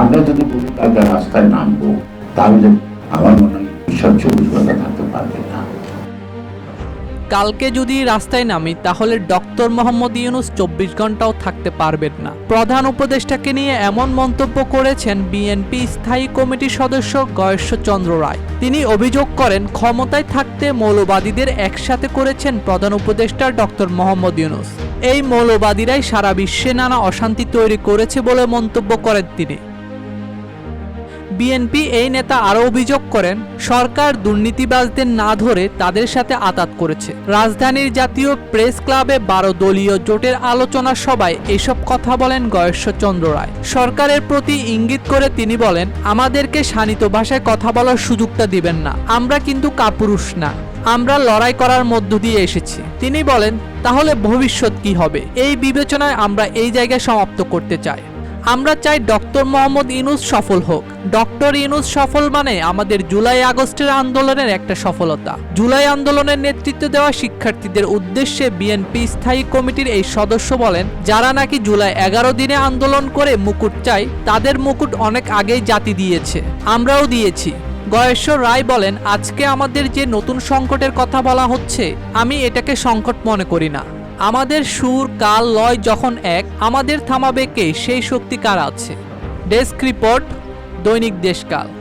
আমরা যদি বলি কালকে রাস্তায় নামবো, তাহলে আমার মনে হয় ঈশ্বর চব্বিশ ঘণ্টা থাকতে পারবে না। কালকে যদি রাস্তায় নামি, তাহলে ডক্টর মোহাম্মদ ইউনুস চব্বিশ ঘন্টাও থাকতে পারবেন না। প্রধান উপদেষ্টাকে নিয়ে এমন মন্তব্য করেছেন বিএনপি স্থায়ী কমিটির সদস্য গয়েশ্বরচন্দ্র রায়। তিনি অভিযোগ করেন, ক্ষমতায় থাকতে মৌলবাদীদের একসাথে করেছেন প্রধান উপদেষ্টা ডক্টর মোহাম্মদ ইউনুস। এই মৌলবাদীরাই সারা বিশ্বে নানা অশান্তি তৈরি করেছে বলে মন্তব্য করেন তিনি। বিএনপি এই নেতা আরও অভিযোগ করেন, সরকার দুর্নীতিবাজদের না ধরে তাদের সাথে আতাত করেছে। রাজধানীর জাতীয় প্রেস ক্লাবে বারো দলীয় জোটের আলোচনা সভায় এসব কথা বলেন গয়েশ্বরচন্দ্র রায়। সরকারের প্রতি ইঙ্গিত করে তিনি বলেন, আমাদেরকে শানিত ভাষায় কথা বলার সুযোগটা দিবেন না। আমরা কিন্তু কাপুরুষ না। আমরা লড়াই করার মধ্য দিয়ে এসেছি। তিনি বলেন, তাহলে ভবিষ্যৎ কি হবে? এই বিবেচনায় আমরা এই জায়গায় সমাপ্ত করতে চাই। আমরা চাই ডক্টর মোহাম্মদ ইনুস সফল হোক। ডক্টর ইনুস সফল মানে আমাদের জুলাই আগস্টের আন্দোলনের একটা সফলতা। জুলাই আন্দোলনের নেতৃত্ব দেওয়া শিক্ষার্থীদের উদ্দেশ্যে বিএনপি স্থায়ী কমিটির এই সদস্য বলেন, যারা নাকি জুলাই এগারো দিনে আন্দোলন করে মুকুট চাই তাদের মুকুট অনেক আগেই জাতি দিয়েছে। আমরাও দিয়েছি। গয়েশ্বর রায় বলেন, আজকে আমাদের যে নতুন সংকটের কথা বলা হচ্ছে, আমি এটাকে সংকট মনে করি না। আমাদের সুর কাল লয় যখন এক, আমাদের থামাবে কে? সেই শক্তি কার আছে? ডেস্ক রিপোর্ট, দৈনিক দেশকাল।